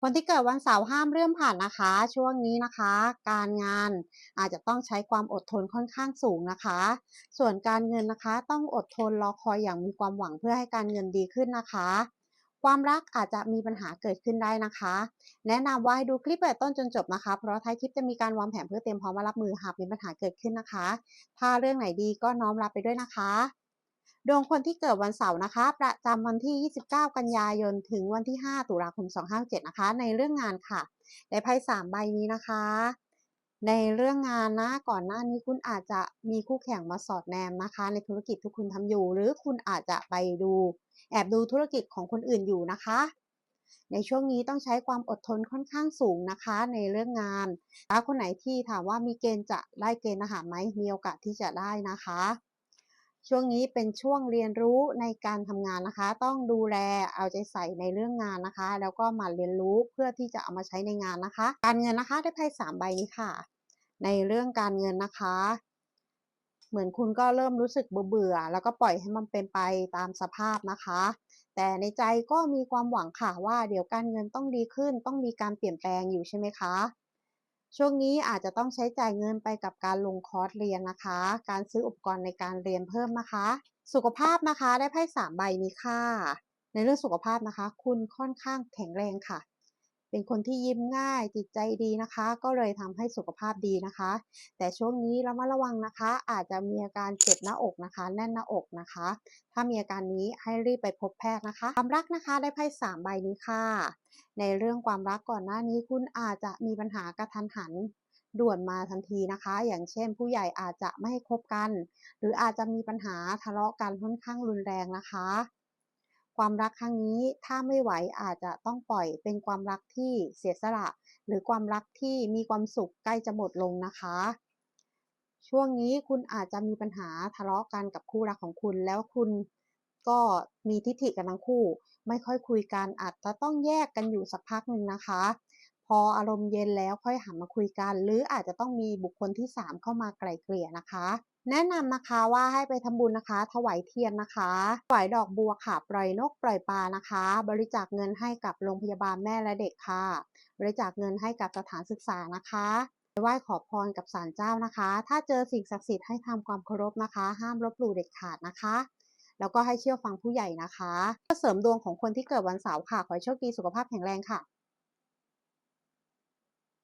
คนที่เกิดวันเสาร์ห้ามเลื่อนผ่านนะคะ ช่วงนี้นะคะ การงานอาจจะต้องใช้ความอดทนค่อนข้างสูงนะคะ ส่วนการเงินนะคะต้องอดทนรอคอยอย่างมีความหวังเพื่อให้การเงินดีขึ้นนะคะ ความรักอาจจะมีปัญหาเกิดขึ้นได้นะคะ แนะนำว่าให้ดูคลิปตั้งแต่ต้นจนจบนะคะ เพราะท้ายคลิปจะมีการวางแผนเพื่อเตรียมพร้อมมารับมือหากมีปัญหาเกิดขึ้นนะคะ ถ้าเรื่องไหนดีก็น้อมรับไปด้วยนะคะ ดวงคนที่เกิดวันเสาร์นะคะ ประจำวันที่ 29 กันยายน ถึงวันที่ 5 ตุลาคม 2567นะคะ ในเรื่องงานค่ะ ได้ไพ่3ใบนี้นะคะ ในเรื่องงานนะก่อนหน้านี้คุณอาจจะมีคู่แข่งมาสอดแนมนะคะ ในธุรกิจที่คุณทำอยู่ หรือคุณอาจจะไปดู แอบดูธุรกิจของคนอื่นอยู่นะคะ ในช่วงนี้ต้องใช้ความอดทนค่อนข้างสูงนะคะ ในเรื่องงานถ้าคนไหนที่ถามว่ามีเกณฑ์จะได้เกณฑ์อาหารไหมมีโอกาสที่จะได้นะคะ ช่วงนี้เป็นช่วงเรียนรู้ในการทำงานนะคะ ต้องดูแลเอาใจใส่ในเรื่องงานนะคะ แล้วก็มั่นเรียนรู้เพื่อที่จะเอามาใช้ในงานนะคะ การเงินนะคะได้ไพ่สามใบนี้ค่ะ ในเรื่องการเงินนะคะ เหมือนคุณก็เริ่มรู้สึกเบื่อแล้วก็ปล่อยให้มันเป็นไปตามสภาพนะคะ แต่ในใจก็มีความหวังค่ะว่าเดี๋ยวการเงินต้องดีขึ้น ต้องมีการเปลี่ยนแปลงอยู่ใช่ไหมคะ ช่วงนี้อาจจะต้องใช้จ่ายเงินไปกับการลงคอร์สเรียนนะคะ การซื้ออุปกรณ์ในการเรียนเพิ่มนะคะ สุขภาพนะคะได้ไพ่สามใบนี้ค่ะในเรื่องสุขภาพนะคะ คุณค่อนข้างแข็งแรงค่ะ เป็นคนที่ยิ้มง่ายจิตใจดีนะคะ ก็เลยทำให้สุขภาพดีนะคะ แต่ช่วงนี้เระมัดระวังนะคะ อาจจะมีอาการเจ็บหน้าอกนะคะ แน่นหน้าอกนะคะ ถ้ามีอาการนี้ให้รีบไปพบแพทย์นะคะความรักนะคะได้ไพ่สามใบนี้ค่ะ ในเรื่องความรักก่อนหน้านี้คุณอาจจะมีปัญหากระทันหันด่วนมาทันทีนะคะ อย่างเช่น ผู้ใหญ่อาจจะไม่ให้คบกัน หรืออาจจะมีปัญหาทะเลาะกันค่อนข้างรุนแรงนะคะ ความรักครั้งนี้ถ้าไม่ไหวอาจจะต้องปล่อยเป็นความรักที่เสียสละ หรือความรักที่มีความสุขใกล้จะหมดลงนะคะ ช่วงนี้คุณอาจจะมีปัญหาทะเลาะกันกับคู่รักของคุณ แล้วคุณก็มีทิฐิกันทั้งคู่ ไม่ค่อยคุยกันอาจจะต้องแยกกันอยู่สักพักหนึ่งนะคะ พออารมณ์เย็นแล้วค่อยหันมาคุยกัน หรืออาจจะต้องมีบุคคลที่ 3 เข้ามาไกล่เกลี่ยนะคะ แนะนำนะคะว่าให้ไปทำบุญนะคะ ถวายเทียนนะคะถวายดอกบัวค่ะ ปล่อยนกปล่อยปลานะคะ บริจาคเงินให้กับโรงพยาบาลแม่และเด็กค่ะ บริจาคเงินให้กับสถานศึกษานะคะไปไหว้ขอพรกับศาลเจ้านะคะ ถ้าเจอสิ่งศักดิ์สิทธิ์ให้ทำความเคารพนะคะ ห้ามลบหลู่เด็ดขาดนะคะแล้วก็ให้เชื่อฟังผู้ใหญ่นะคะเพื่อเสริมดวงของคนที่เกิดวันเสาร์ค่ะ ขอให้โชคดีสุขภาพแข็งแรงค่ะ